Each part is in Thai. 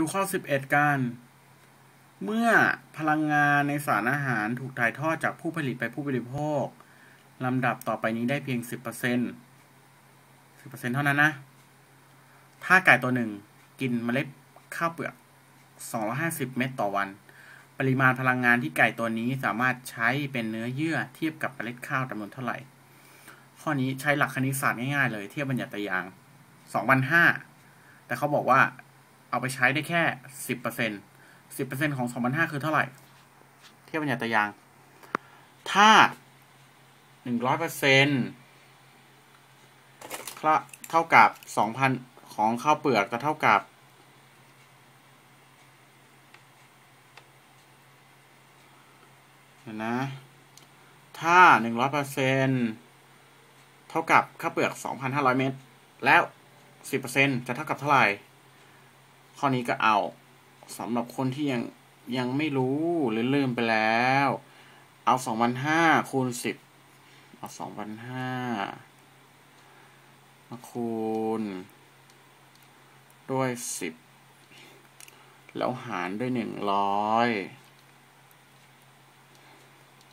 ดูข้อ 11 กัน เมื่อพลังงานในสารอาหารถูกถ่ายทอดจากผู้ผลิตไปผู้บริโภคลำดับต่อไปนี้ได้เพียง 10% 10%เท่านั้นนะ ถ้าไก่ตัวหนึ่งกินเมล็ดข้าวเปลือก 250 เม็ดต่อวัน ปริมาณพลังงานที่ไก่ตัวนี้สามารถใช้เป็นเนื้อเยื่อเทียบกับเมล็ดข้าวจำนวนเท่าไหร่ ข้อนี้ใช้หลักคณิตศาสตร์ง่ายๆเลย เทียบบัญญัติยาง 2,500แต่เขาบอกว่า เอาไปใช้ได้แค่สิบเปอร์เซ็นสิบเปอร์เซ็นของสองพันห้าคือเท่าไหร่ เทียบปัญญาตยาง ถ้าหนึ่งร้อยเปอร์เซ็นต์เท่ากับสองพันของข้าวเปลือกก็เท่ากับเห็นนะ ถ้าหนึ่งร้อยเปอร์เซ็นเท่ากับข้าวเปลือกสองพันห้าร้อยเมตรแล้วสิบเปอร์เซ็นจะเท่ากับเท่าไหร่ ข้อนี้ก็เอาสำหรับคนที่ยังยังไม่รู้หรือลืมไปแล้ว เอาสองพันห้าคูณสิบเอาสองพันห้ามาคูณ ด้วยสิบแล้วหารด้วยหนึ่งร้อย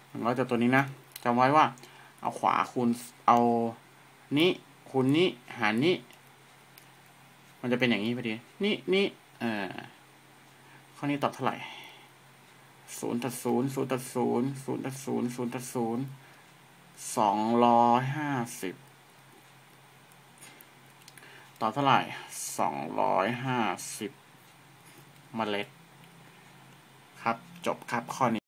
หนึ่งร้อยจากตัวนี้นะจำไว้ว่า เอาขวาคูณเอานี้คูณนี้หารนี้ มันจะเป็นอย่างนี้พอดี นี่นี่เอ่อข้อนี้ตอบเท่าไหร่ศูนย์ตัดศูนย์ศูนย์ตัดศูนย์ศูนย์ตัดศูนย์ศูนย์ตัดศูนย์สองร้อยห้าสิบตอบเท่าไหร่สองร้อยห้าสิบเมล็ด ครับจบครับข้อนี้